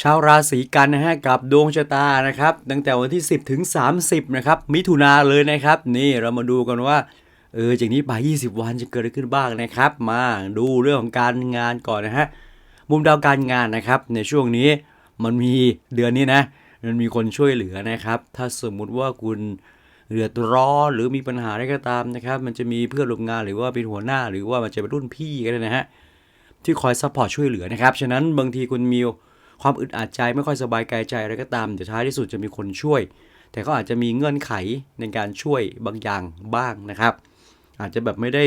ชาวราศีกันนะฮะกับดวงชะตานะครับ ตั้งแต่วันที่ 10 ถึง 30 นะครับ มิถุนาเลยนะครับ นี่เรามาดูกันว่าเออจากนี้ไป 20 วันจะเกิดอะไรขึ้นบ้างนะครับ มาดูเรื่องของการงานก่อนนะฮะมุมดาวการงานนะครับ ในช่วงนี้มันมีเดือนนี้นะ มันมีคนช่วยเหลือนะครับ ถ้าสมมุติว่าคุณเดือดร้อนหรือมีปัญหาอะไรก็ตามนะครับ มันจะมีเพื่อนร่วมงานหรือว่าเป็นหัวหน้า หรือว่ามันจะเป็นรุ่นพี่ก็ได้นะฮะที่คอยซัพพอร์ตช่วยเหลือนะครับฉะนั้นบางทีคุณมี ความอึดอัดใจไม่ค่อยสบายกายใจอะไรก็ตามเดี๋ยวท้ายที่สุดจะมีคนช่วย แต่ก็อาจจะมีเงื่อนไขในการช่วยบางอย่างบ้างนะครับ อาจจะแบบไม่ได้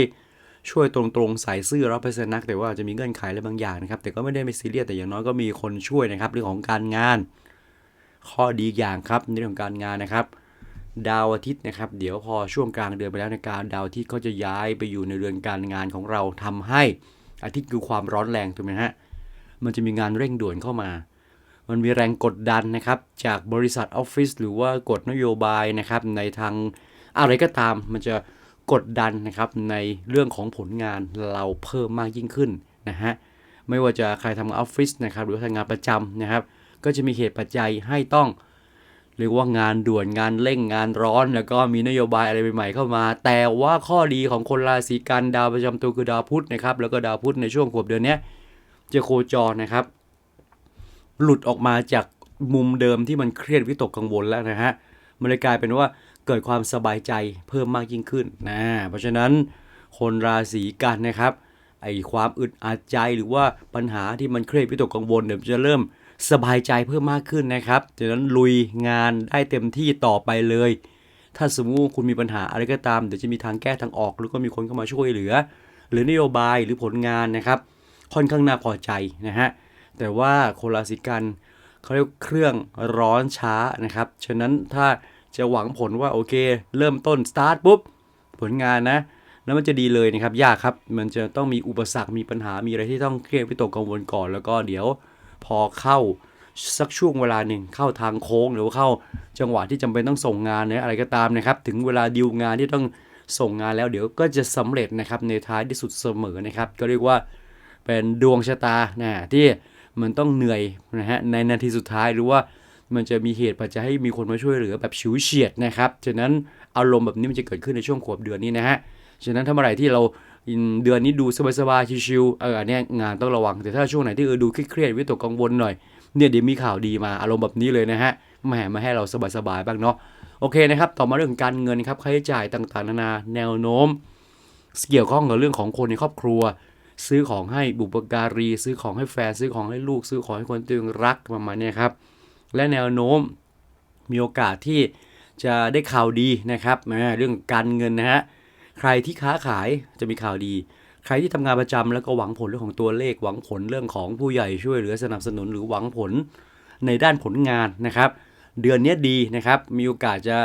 ช่วยตรงๆใส่ซื่อร้อยเปอร์เซ็นต์นักแต่ว่าอาจจะมีเงื่อนไขอะไรบางอย่างนะครับ แต่ก็ไม่ได้ไม่ซีเรียสแต่อย่างน้อยก็มีคนช่วยนะครับ เรื่องของการงาน ข้อดีอย่างครับในเรื่องของการงานนะครับ ดาวอาทิตย์นะครับ เดี๋ยวพอช่วงกลางเดือนไปแล้วในการดาวอาทิตย์ก็จะย้ายไปอยู่ในเรือนการงานของเราทำให้อาทิตย์คือความร้อนแรงถูกไหมฮะมันจะมีงานเร่งด่วนเข้ามา มันมีแรงกดดันนะครับ จากบริษัทออฟฟิศหรือว่ากฎนโยบายนะครับในทางอะไรก็ตามมันจะกดดันนะครับในเรื่องของผลงานเราเพิ่มมากยิ่งขึ้นนะฮะไม่ว่าจะใครทำงานออฟฟิศนะครับหรือทำงานประจำนะครับ ก็จะมีเหตุปัจจัยให้ต้องเรียกว่างานด่วนงานเร่งงานร้อน แล้วก็มีนโยบายอะไรใหม่ๆเข้ามา แต่ว่าข้อดีของคนราศีกันดาวประจำตัวคือดาวพุธนะครับแล้วก็ดาวพุธในช่วงขวบเดือนนี้จะโคจรนะครับ หลุดออกมาจากมุมเดิมที่มันเครียดวิตกกังวลแล้วนะฮะ มันเลยกลายเป็นว่าเกิดความสบายใจเพิ่มมากยิ่งขึ้นนะ เพราะฉะนั้นคนราศีกันนะครับไอความอึดอัดใจหรือว่าปัญหาที่มันเครียดวิตกกังวลเนี่ยจะเริ่มสบายใจเพิ่มมากขึ้นนะครับจากนั้นลุยงานได้เต็มที่ต่อไปเลย ถ้าสมมติว่าคุณมีปัญหาอะไรก็ตามเดี๋ยวจะมีทางแก้ทางออกหรือก็มีคนเข้ามาช่วยเหลือ หรือนโยบายหรือผลงานนะครับ ค่อนข้างน่าพอใจนะฮะ แต่ว่าโคนราศีกันเขาเรียกเครื่องร้อนช้านะครับ ฉะนั้นถ้าจะหวังผลว่าโอเค เริ่มต้นสตาร์ทปุ๊บ ผลงานนะ แล้วมันจะดีเลยนะครับ ยากครับ มันจะต้องมีอุปสรรคมีปัญหามีอะไรที่ต้องเครียดวิตกกังวลก่อน แล้วก็เดี๋ยวพอเข้าสักช่วงเวลาหนึ่งเข้าทางโค้ง หรือว่าเข้าจังหวะที่จำเป็นต้องส่งงานเนี่ยอะไรก็ตามนะครับ ถึงเวลาดีลงานที่ต้องส่งงานแล้วเดี๋ยวก็จะสำเร็จนะครับในท้ายที่สุดเสมอนะครับ ก็เรียกว่าเป็นดวงชะตานะที่ มันต้องเหนื่อยนะฮะในนาทีสุดท้ายหรือว่ามันจะมีเหตุปัจจัยให้มีคนมาช่วยเหลือแบบฉิวเฉียดนะครับฉะนั้นอารมณ์แบบนี้มันจะเกิดขึ้นในช่วงขวบเดือนนี้นะฮะฉะนั้นถ้าเมื่อไหร่ที่เราเดือนนี้ดูสบายๆชิวๆเออเนี้ยงานต้องระวังแต่ถ้าช่วงไหนที่เออดูเครียดๆวิตกกังวลหน่อยเนี่ยเดี๋ยวมีข่าวดีมาอารมณ์แบบนี้เลยนะฮะแหมมาให้เราสบายๆบ้างเนาะโอเคนะครับต่อมาเรื่องการเงินครับค่าใช้จ่ายต่างๆ นานาแนวโน้ม เกี่ยวข้องกับเรื่องของคนในครอบครัว ซื้อของให้บุปการี ซื้อของให้แฟน ซื้อของให้ลูก ซื้อของให้คนที่ตัวเองรักประมาณนี้ครับ และแนวโน้มมีโอกาสที่จะได้ข่าวดีนะครับเรื่องการเงินนะฮะใครที่ค้าขายจะมีข่าวดี ใครที่ทำงานประจำแล้วก็หวังผลเรื่องของตัวเลข หวังผลเรื่องของผู้ใหญ่ช่วยเหลือสนับสนุนหรือหวังผลในด้านผลงานนะครับ เดือนนี้ดีนะครับ มีโอกาสจะ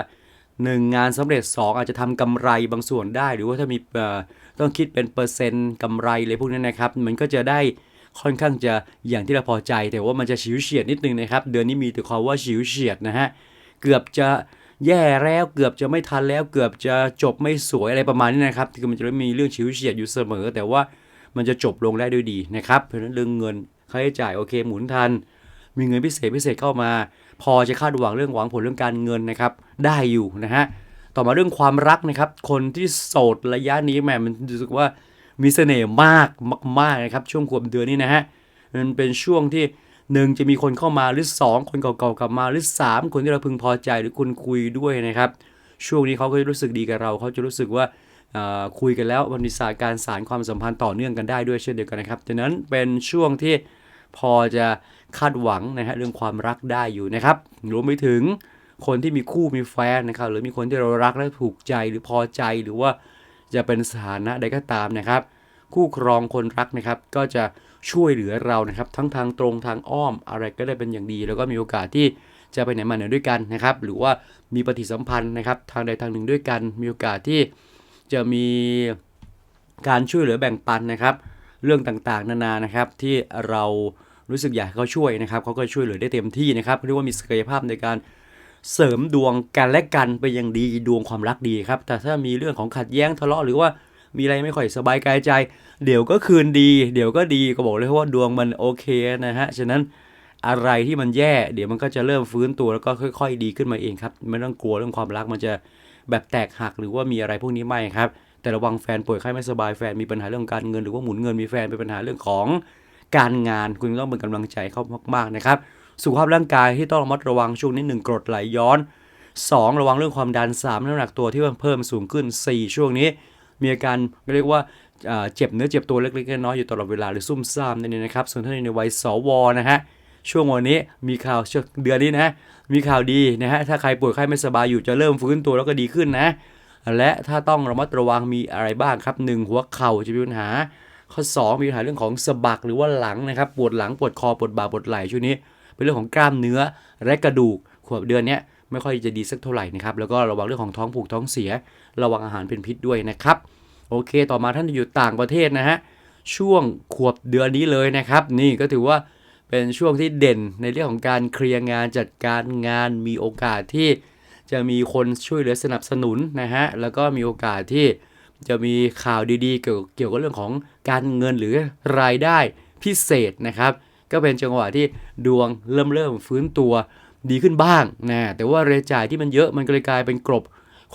1 งานสำเร็จ 2 อาจจะทำกำไรบางส่วนได้ หรือว่าถ้ามีต้องคิดเป็นเปอร์เซ็นต์กำไรเลยพวกนี้นะครับ มันก็จะได้ค่อนข้างจะอย่างที่เราพอใจ แต่ว่ามันจะฉิวเฉียดนิดนึงนะครับ เดือนนี้มีแต่ความว่าฉิวเฉียดนะฮะ เกือบจะแย่แล้วเกือบจะไม่ทันแล้ว เกือบจะจบไม่สวยอะไรประมาณนี้นะครับคือมันจะมีเรื่องฉิวเฉียดอยู่เสมอ แต่ว่ามันจะจบลงได้ด้วยดีนะครับ เพราะฉะนั้นเรื่องเงินค่าใช้จ่ายโอเคหมุนทัน มีเงินพิเศษพิเศษเข้ามา พอจะคาดหวังเรื่องหวังผลเรื่องการเงินนะครับ ได้อยู่นะฮะต่อมาเรื่องความรักนะครับ คนที่โสดระยะนี้แหมมันรู้สึกว่ามีเสน่ห์มากมากๆนะครับ ช่วงขวบเดือนนี้นะฮะมันเป็นช่วงที่หนึ่งจะมีคนเข้ามาหรือ 2 คนเก่าๆกลับมาหรือ 3 คนที่เราพึงพอใจหรือคุณคุยด้วยนะครับ ช่วงนี้เขาก็จะรู้สึกดีกับเรา เขาจะรู้สึกว่าคุยกันแล้วมันมีสาการสารความสัมพันธ์ต่อเนื่องกันได้ด้วยเช่นเดียวกันนะครับดังนั้นเป็นช่วงที่ พอจะคาดหวังนะฮะเรื่องความรักได้อยู่นะครับรวมไปถึงคนที่มีคู่มีแฟนนะครับหรือมีคนที่เรารักและถูกใจหรือพอใจหรือว่าจะเป็นสถานะใดก็ตามนะครับ คู่ครองคนรักนะครับก็จะช่วยเหลือเรานะครับทั้งทางตรงทางอ้อมอะไรก็ได้เป็นอย่างดี แล้วก็มีโอกาสที่จะไปไหนมาไหนด้วยกันนะครับหรือว่ามีปฏิสัมพันธ์นะครับทางใดทางหนึ่งด้วยกัน มีโอกาสที่จะมีการช่วยเหลือแบ่งปันนะครับ เรื่องต่างๆ นานานะครับที่เรารู้สึกอยากเขาช่วยนะครับเขาก็ช่วยเหลือได้เต็มที่นะครับเรียกว่ามีศักยภาพในการเสริมดวงกันและกันไปอย่างดีดวงความรักดีครับ แต่ถ้ามีเรื่องของขัดแย้งทะเลาะหรือว่ามีอะไรไม่ค่อยสบายกายใจ เดี๋ยวก็คืนดี เดี๋ยวก็ดีก็บอกเลยว่าดวงมันโอเคนะฮะฉะนั้นอะไรที่มันแย่ เดี๋ยวมันก็จะเริ่มฟื้นตัวแล้วก็ค่อย ๆ ดีขึ้นมาเองครับไม่ต้องกลัวเรื่องความรักมันจะแบบแตกหักหรือว่ามีอะไรพวกนี้ไม่ครับ แต่ระวังแฟนป่วยไข้ไม่สบายแฟนมีปัญหาเรื่องการเงินหรือว่าหมุนเงินมีแฟนเป็นปัญหาเรื่องของการงานคุณต้องเป็นกำลังใจเขามากๆนะครับสุขภาพร่างกายที่ต้องระมัดระวังช่วงนี้หนึ่งกรดไหลย้อน 2 ระวังเรื่องความดัน3น้ำหนักตัวที่เพิ่มสูงขึ้น 4 ช่วงนี้ มีอาการเรียกว่าเจ็บเนื้อเจ็บตัวเล็กๆน้อยๆอยู่ตลอดเวลาหรือซุ่มซ่ามนั่นเองนะครับ ส่วนท่านในวัยสวนะฮะช่วงวันนี้มีข่าวช่วงเดือนนี้นะมีข่าวดีนะฮะถ้าใครป่วยไข้ไม่สบายอยู่จะเริ่มฟื้นตัวแล้วก็ดีขึ้นนะ และถ้าต้องระมัดระวังมีอะไรบ้างครับ 1 หัวเข่าจะมีปัญหา ข้อ 2 มีปัญหาเรื่องของสะบักหรือว่าหลังนะครับ ปวดหลังปวดคอปวดบ่าปวดไหล่ช่วงนี้ เป็นเรื่องของกล้ามเนื้อและกระดูกขวบเดือนเนี้ยไม่ค่อยจะดีสักเท่าไหร่นะครับ แล้วก็ระวังเรื่องของท้องผูกท้องเสีย ระวังอาหารเป็นพิษด้วยนะครับ โอเค ต่อมาท่านอยู่ต่างประเทศนะฮะ ช่วงขวบเดือนนี้เลยนะครับ นี่ก็ถือว่าเป็นช่วงที่เด่นในเรื่องของการเคลียร์งานจัดการงานมีโอกาสที่ จะมีคนช่วยเหลือสนับสนุนนะฮะ แล้วก็มีโอกาสที่จะมีข่าวดีๆ เกี่ยวเกี่ยวกับเรื่องของการเงินหรือรายได้พิเศษนะครับ ก็เป็นจังหวะที่ดวงเริ่มเริ่มฟื้นตัวดีขึ้นบ้างนะ แต่ว่ารายจ่ายที่มันเยอะมันก็เลยกลายเป็นกรบ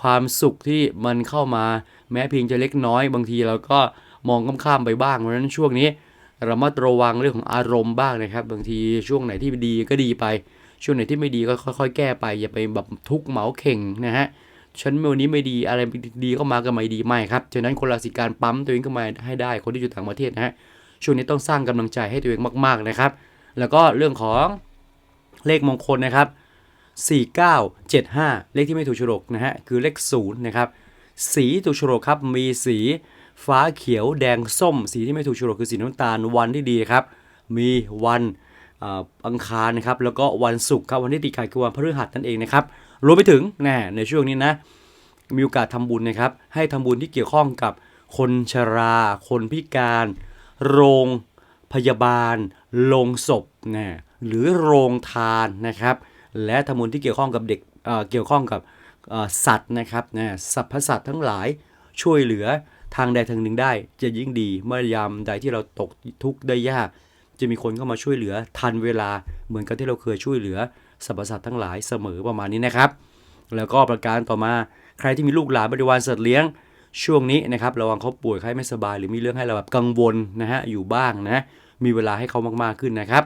ความสุขที่มันเข้ามาแม้เพียงจะเล็กน้อย บางทีเราก็มองข้ามๆไปบ้าง เพราะฉะนั้นช่วงนี้เรามาระวังเรื่องของอารมณ์บ้างนะครับ บางทีช่วงไหนที่ดีก็ดีไป ช่วงไหนที่ไม่ดีก็ค่อยๆ แก้ไป อย่าไปแบบทุกข์เหมาเข่งนะฮะฉันวันนี้ไม่ดีอะไรดีก็มาก็ไม่ดีไม่ครับฉะนั้นคนราศีการปั๊มตัวเองขึ้นมาให้ได้คนที่อยู่ต่างประเทศนะฮะช่วงนี้ต้องสร้างกำลังใจให้ตัวเองมากๆนะครับ แล้วก็เรื่องของเลขมงคลนะครับ 4975 เลขที่ไม่ถูกฉลกนะฮะคือเลข0นะครับสีถูกฉลกครับมีสีฟ้าเขียวแดงส้ม สีที่ไม่ถูกฉลกคือสีน้ำตาลวันที่ดีครับ มีวัน อังคารนะครับแล้วก็วันศุกร์ครับวันที่ติดขัดคือวันพฤหัสนั่นเองนะครับรวมไปถึงน่ในช่วงนี้นะมีโอกาสทำบุญนะครับให้ทำบุญที่เกี่ยวข้องกับคนชรา คนพิการ โรงพยาบาล โรงศพนะหรือโรงทานนะครับ และทำบุญที่เกี่ยวข้องกับเด็กเเกี่ยวข้องกับสัตว์นะครับนะสรรพสัตว์ทั้งหลายช่วยเหลือทางใดทางหนึ่งได้จะยิ่งดีเมื่อยามใดที่เราตกทุกข์ได้ยาก จะมีคนเข้ามาช่วยเหลือทันเวลาเหมือนกับที่เราเคยช่วยเหลือสรรพสัตว์ทั้งหลายเสมอประมาณนี้นะครับ แล้วก็ประการต่อมาใครที่มีลูกหลานบริวารสัตว์เลี้ยงช่วงนี้นะครับระวังเขาป่วยไข้ไม่สบาย หรือมีเรื่องให้เราแบบกังวลนะฮะอยู่บ้างนะมีเวลาให้เขามากๆขึ้นนะครับ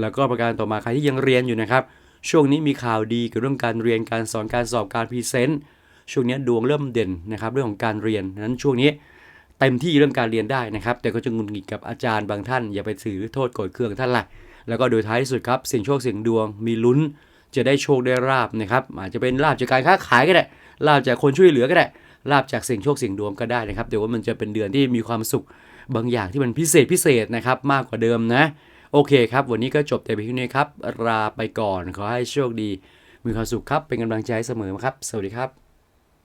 แล้วก็ประการต่อมาใครที่ยังเรียนอยู่นะครับ ช่วงนี้มีข่าวดีเกี่ยวกับเรื่องการเรียนการสอนการสอบการพรีเซนต์ช่วงนี้ดวงเริ่มเด่นนะครับเรื่องของการเรียนนั้นช่วงนี้ เต็มที่เรื่องการเรียนได้นะครับ แต่ก็จะงุนงิดกับอาจารย์บางท่าน อย่าไปถือโทษโกรธเคืองท่านละแล้วก็โดยท้ายที่สุดครับเสี่ยงโชคเสี่ยงดวงมีลุ้น จะได้โชคได้ราบนะครับอาจจะเป็นลาบจากการค้าขายก็ได้ลาบจากคนช่วยเหลือก็ได้ลาบจากเสี่ยงโชคเสี่ยงดวงก็ได้นะครับเดี๋ยวว่ามันจะเป็นเดือนที่มีความสุขบางอย่างที่มันพิเศษพิเศษนะครับมากกว่าเดิมนะ โอเคครับ วันนี้ก็จบแต่เพียงนี้ครับลาไปก่อนขอให้โชคดี มีความสุขครับเป็นกำลังใจเสมอครับ สวัสดีครับ